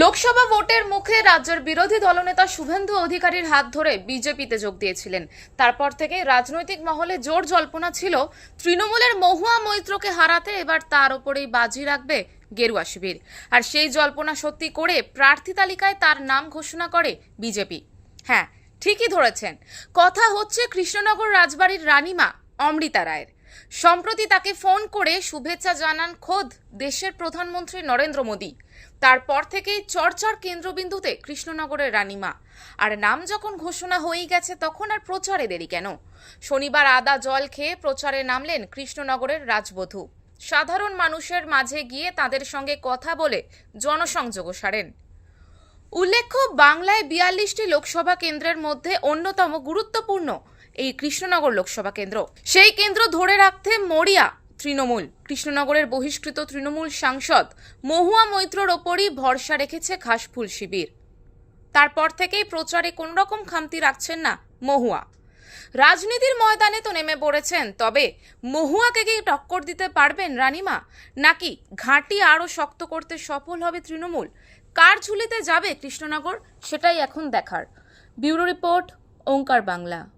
লোকসভা ভোটের মুখে রাজ্যের বিরোধী দলনেতা শুভেন্দু অধিকারীর হাত ধরে বিজেপিতে যোগ দিয়েছিলেন। তারপর থেকে রাজনৈতিক মহলে জোর জল্পনা ছিল, তৃণমূলের মহুয়া মৈত্রকে হারাতে এবার তার ওপরেই বাজি রাখবে গেরুয়া শিবির। আর সেই জল্পনা সত্যি করে প্রার্থী তালিকায় তার নাম ঘোষণা করে বিজেপি। হ্যাঁ ঠিকই ধরেছেন। কথা হচ্ছে কৃষ্ণনগর রাজবাড়ির রানীমা অমৃতা রায়ের। সম্প্রতি তাকে ফোন করে শুভেচ্ছা জানান খোদ দেশের প্রধানমন্ত্রী নরেন্দ্র মোদী। তারপর থেকেই চর্চার কেন্দ্রবিন্দুতে কৃষ্ণনগরের রানীমা। আর নাম যখন ঘোষণা হয়েই গেছে, তখন আর প্রচারে দেরি কেন? শনিবার আদা জল খেয়ে প্রচারে নামলেন কৃষ্ণনগরের রাজবধূ। সাধারণ মানুষের মাঝে গিয়ে তাদের সঙ্গে কথা বলে জনসংযোগও সারেন। উল্লেখ্য, বাংলায় বিয়াল্লিশটি লোকসভা কেন্দ্রের মধ্যে অন্যতম গুরুত্বপূর্ণ এই কৃষ্ণনগর লোকসভা কেন্দ্র। সেই কেন্দ্র ধরে রাখতে মরিয়া তৃণমূল, কৃষ্ণনগরের বহিষ্কৃত তৃণমূল সাংসদ মহুয়া মৈত্রর ওপরই ভরসা রেখেছে ঘাসফুল শিবির। তারপর থেকেই প্রচারে কোনোরকম খামতি রাখছেন না মহুয়া। রাজনীতির ময়দানে তো নেমে পড়েছেন, তবে মহুয়াকে কি টক্কর দিতে পারবেন রানিমা? নাকি ঘাঁটি আরও শক্ত করতে সফল হবে তৃণমূল? কার ঝুলিতে যাবে কৃষ্ণনগর? সেটাই এখন দেখার। Bureau report, Onkar Bangla.